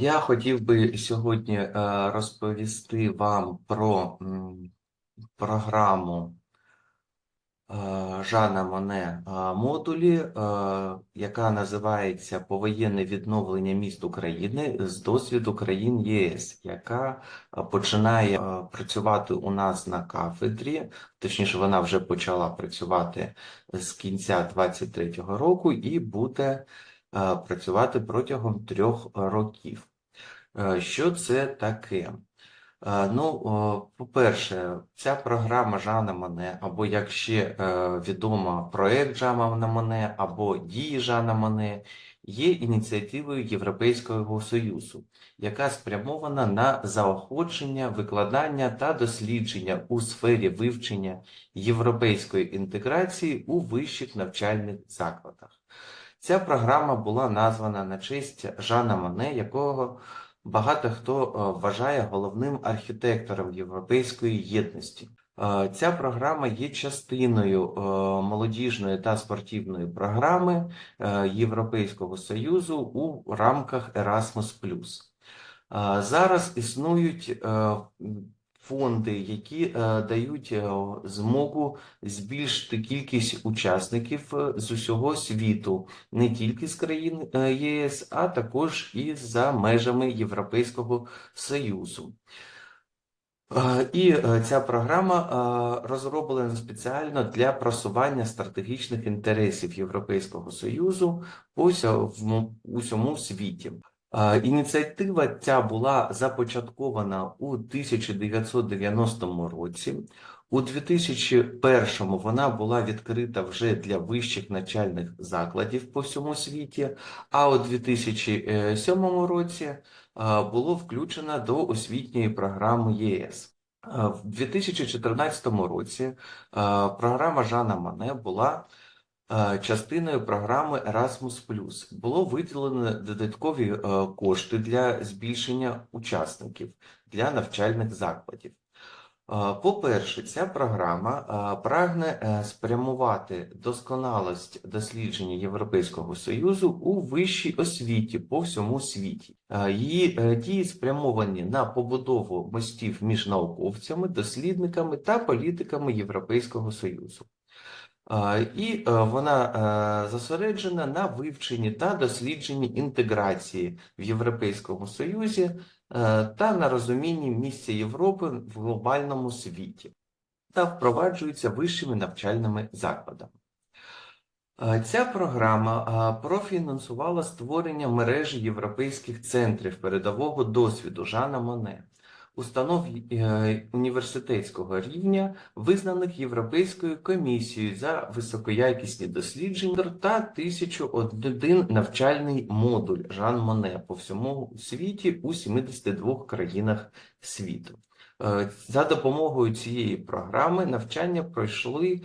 Я хотів би сьогодні е, розповісти вам про програму е, Жана Моне е, модулі, яка називається Повоєнне відновлення міст України з досвіду країн ЄС, яка починає працювати у нас на кафедрі. Точніше, вона вже почала працювати з кінця 23-го року і буде працювати протягом трьох років. Е, Що це таке? Е, Ну, по-перше, ця програма Жана Моне, або як ще е, відомо, проект Жана Моне, або дії Жана Моне, є ініціативою Європейського Союзу, яка спрямована на заохочення, викладання та дослідження у сфері вивчення європейської інтеграції у вищих навчальних закладах. Ця програма була названа на честь Жана Моне, якого багато хто е, вважає головним архітектором європейської єдності. Е, Ця програма є частиною е, молодіжної та спортивної програми Європейського Союзу у рамках Erasmus+. Зараз існують фонди, які е, дають е, змогу збільшити кількість учасників е, з усього світу, не тільки з країн ЄС, а також і за межами Європейського Союзу. І ця програма розроблена спеціально для просування стратегічних інтересів Європейського Союзу по усьому світі. Ініціатива ця була започаткована у 1990 році. У 2001 вона була відкрита вже для вищих навчальних закладів по всьому світі, а у 2007 році було включено до освітньої програми ЄС. В 2014 році програма Жана Мане була частиною програми Erasmus+. Було виділено додаткові е, кошти для збільшення учасників для навчальних закладів. Е, По-перше, ця програма е, прагне е, спрямувати досконалость дослідження Європейського Союзу у вищій освіті по всьому світі. Е, Її е, дії спрямовані на побудову мостів між науковцями, дослідниками та політиками Європейського Союзу. І е, вона е, зосереджена на вивченні та дослідженні інтеграції в Європейському Союзі е, та на розумінні місця Європи в глобальному світі та впроваджується вищими навчальними закладами. Ця програма профінансувала створення мережі європейських центрів передового досвіду Жана Моне, установ е, університетського рівня, визнаних Європейською комісією за високоякісні дослідження та 1001 навчальний модуль Жан Моне по всьому світі у 72 країнах світу. Е, За допомогою цієї програми навчання пройшли е,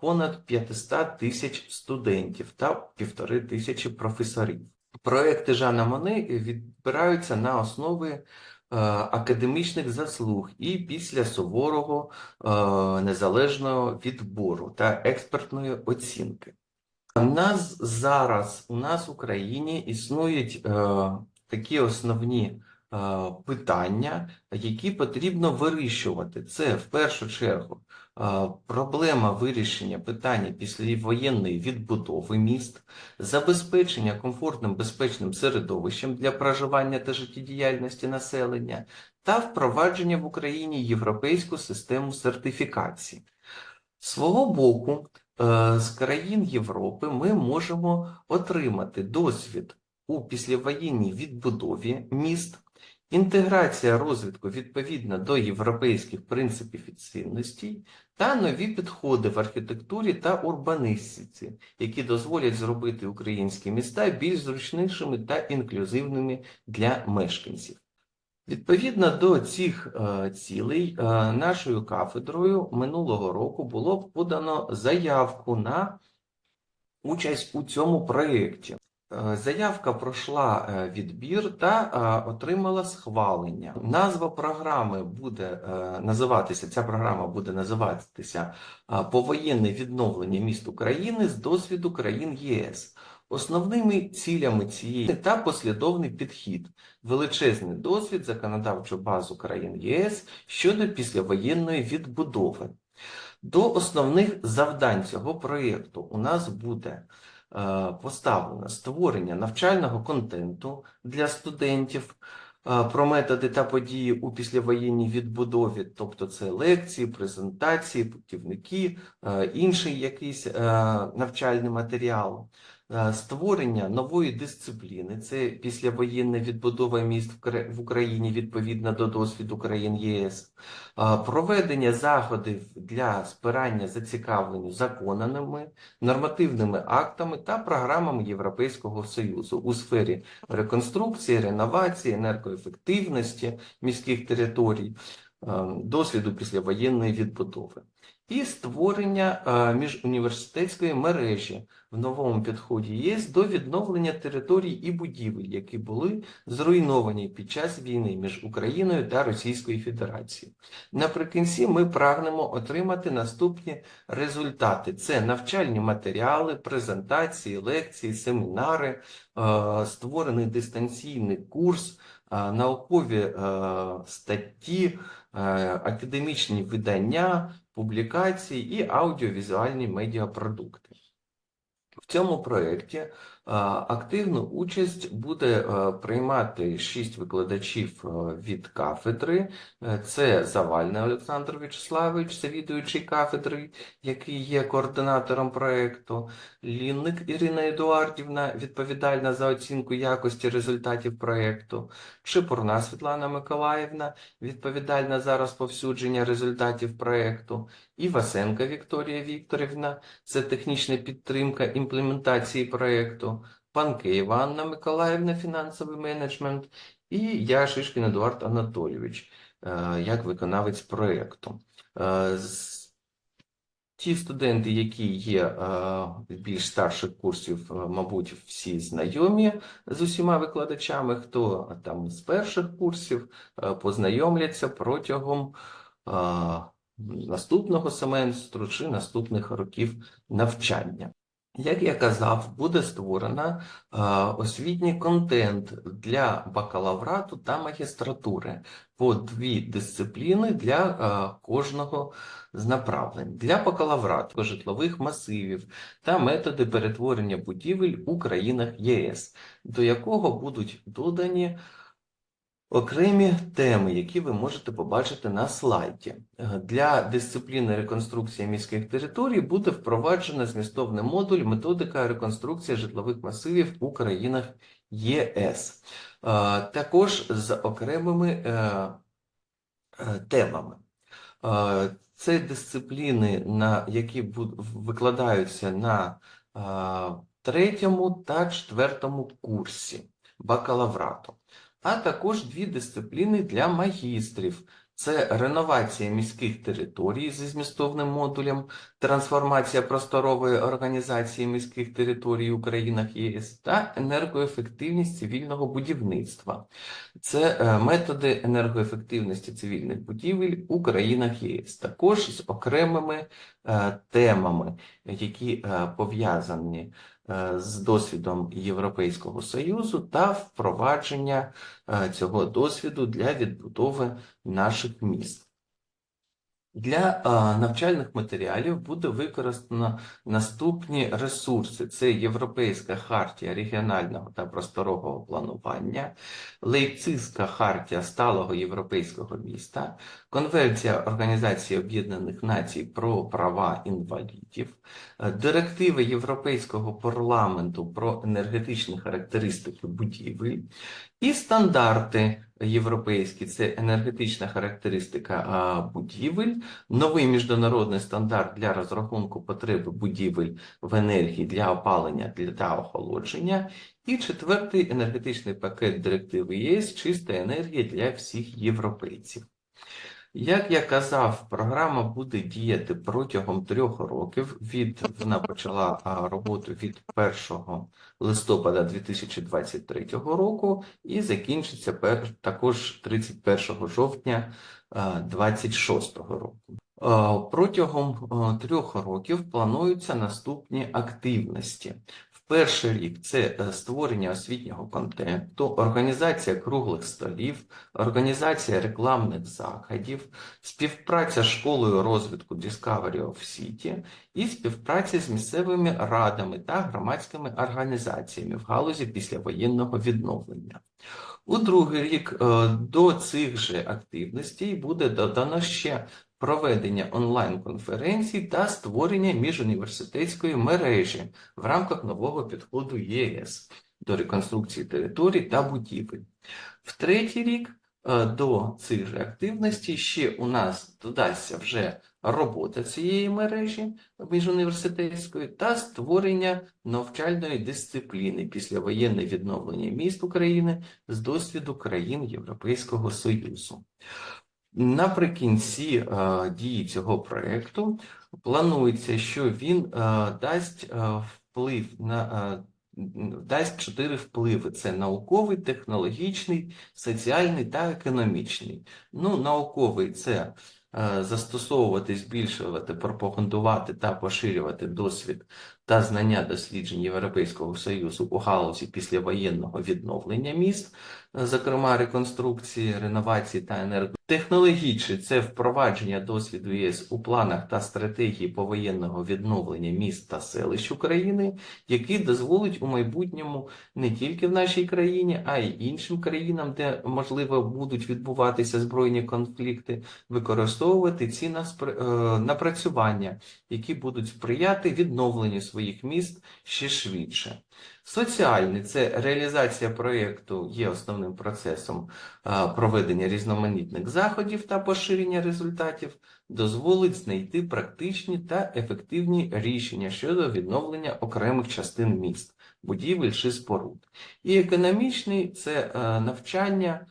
понад 500 тисяч студентів та півтори тисячі професорів. Проекти Жана Моне відбираються на основі академічних заслуг і після суворого е, незалежного відбору та експертної оцінки. У нас зараз у нас в Україні існують е, такі основні е, питання, які потрібно вирішувати. Це в першу чергу е, проблема вирішення питання післявоєнної відбудови міст, забезпечення комфортним безпечним середовищем для проживання та життєдіяльності населення та впровадження в Україні європейську систему сертифікації. Свого боку, е, з країн Європи ми можемо отримати досвід у післявоєнній відбудові міст, інтеграція розвитку відповідно до європейських принципів і цінностей та нові підходи в архітектурі та урбаністиці, які дозволять зробити українські міста більш зручнішими та інклюзивними для мешканців. Відповідно до цих е, цілей, е, нашою кафедрою минулого року було подано заявку на участь у цьому проєкті. Е, Заявка пройшла е, відбір та е, отримала схвалення. Назва програми буде називатися, ця програма буде називатися Повоєнне відновлення міст України з досвіду країн ЄС. Основними цілями цієї та послідовний підхід, величезний досвід, законодавчу базу країн ЄС щодо післявоєнної відбудови. До основних завдань цього проєкту у нас буде поставлено створення навчального контенту для студентів е, про методи та події у післявоєнній відбудові, тобто це лекції, презентації, путівники, е, інший якийсь е, навчальний матеріал. Е, Створення нової дисципліни це післявоєнна відбудова міст в Україні відповідно до досвіду країн ЄС. Проведення заходів для спирання зацікавлення законами, нормативними актами та програмами Європейського Союзу у сфері реконструкції, реновації, енергоефективності міських територій, е, досвіду післявоєнної відбудови. І створення е, міжуніверситетської мережі в новому підході ЄС до відновлення територій і будівель, які були зруйновані під час війни між Україною та Російською Федерацією. Наприкінці ми прагнемо отримати наступні результати: це навчальні матеріали, презентації, лекції, семінари, е, створений дистанційний курс, е, наукові статті, академічні видання, публікації і аудіовізуальні медіапродукти. В цьому проєкті е, активну участь буде е, приймати шість викладачів е, від кафедри. Це Завальний Олександр Вячеславович, завідуючий кафедри, який є координатором проєкту, Лінник Ірина Едуардівна, відповідальна за оцінку якості результатів проєкту, Чепурна Світлана Миколаївна, відповідальна за розповсюдження результатів проєкту, і Васенка Вікторія Вікторівна, це технічна підтримка імплементації проєкту, Панкеєва Анна Миколаївна, фінансовий менеджмент, і я Шишкін Едуард Анатолійович, е, як виконавець проєкту. Е, Ті студенти, які є е, більш старших курсів, мабуть, всі знайомі з усіма викладачами, хто там з перших курсів познайомляться протягом наступного семестру чи наступних років навчання. Як я казав, буде створено е, освітній контент для бакалаврату та магістратури по дві дисципліни для е, кожного з направлень. Для бакалаврату житлових масивів та методи перетворення будівель у країнах ЄС, до якого будуть додані окремі теми, які ви можете побачити на слайді. Для дисципліни реконструкція міських територій буде впроваджено змістовний модуль методика реконструкції житлових масивів у країнах ЄС. Е, Також з окремими е, е, темами. Це дисципліни, на які викладаються на третьому та четвертому курсі бакалаврату, а також дві дисципліни для магістрів. Це реновація міських територій зі змістовним модулем, трансформація просторової організації міських територій у ЄС та енергоефективність цивільного будівництва. Це е, методи енергоефективності цивільних будівель у країнах ЄС, також з окремими е, темами, які е, пов'язані з досвідом Європейського Союзу та впровадження е, цього досвіду для відбудови наших міст. Для навчальних матеріалів буде використано наступні ресурси: це Європейська хартія регіонального та просторового планування, Лейпцизька хартія сталого європейського міста, Конвенція Організації Об'єднаних Націй про права інвалідів, е, Директиви Європейського парламенту про енергетичні характеристики будівель і стандарти європейські це енергетична характеристика будівель, новий міжнародний стандарт для розрахунку потреби будівель в енергії для опалення та охолодження, і четвертий енергетичний пакет директиви ЄС чиста енергія для всіх європейців. Як я казав, програма буде діяти протягом трьох років. Від вона почала роботу від 1 листопада 2023 року і закінчиться також 31 жовтня 2026 року. Протягом трьох років плануються наступні активності. Перший рік це е, створення освітнього контенту, організація круглих столів, організація рекламних заходів, співпраця з школою розвитку Discovery of City і співпраця з місцевими радами та громадськими організаціями в галузі післявоєнного відновлення. У другий рік е, до цих же активностей буде додано ще проведення онлайн-конференцій та створення міжуніверситетської мережі в рамках нового підходу ЄС до реконструкції територій та будівель. В третій рік е, до цих же активностей ще у нас додасться вже робота цієї мережі міжуніверситетської та створення навчальної дисципліни післявоєнне відновлення міст України з досвіду країн Європейського Союзу. Наприкінці е, дії цього проекту планується, що він е, дасть е, вплив на дасть чотири впливи: це науковий, технологічний, соціальний та економічний. Ну, науковий це застосовувати, збільшувати, пропагандувати та поширювати досвід та знання досліджень Європейського Союзу у галузі післявоєнного відновлення міст, зокрема реконструкції, реновації та енерго. Технологічний – це впровадження досвіду ЄС у планах та стратегії повоєнного відновлення міст та селищ України, який дозволить у майбутньому не тільки в нашій країні, а й іншим країнам, де можливо будуть відбуватися збройні конфлікти, використовувати ці е, напрацювання, які будуть сприяти відновленню своїх міст ще швидше. Соціальний це реалізація проєкту є основним процесом проведення різноманітних заходів та поширення результатів, дозволить знайти практичні та ефективні рішення щодо відновлення окремих частин міст, будівель чи споруд. І економічний це навчання.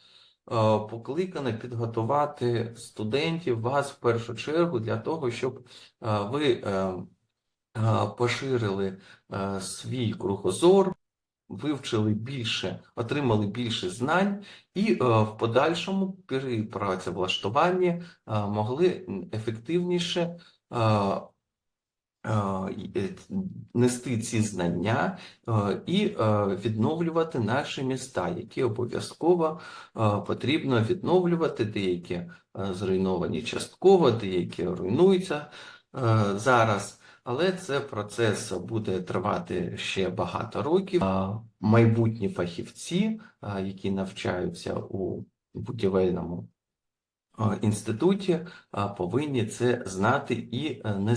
Покликане підготувати студентів, вас в першу чергу для того, щоб ви е, е, поширили свій кругозор, вивчили більше, отримали більше знань і в подальшому при працевлаштуванні могли ефективніше е, нести ці знання і відновлювати наші міста, які обов'язково потрібно відновлювати, деякі зруйновані частково, деякі руйнуються зараз. Але це процес буде тривати ще багато років. Майбутні фахівці, які навчаються у будівельному інституті, повинні це знати і е, не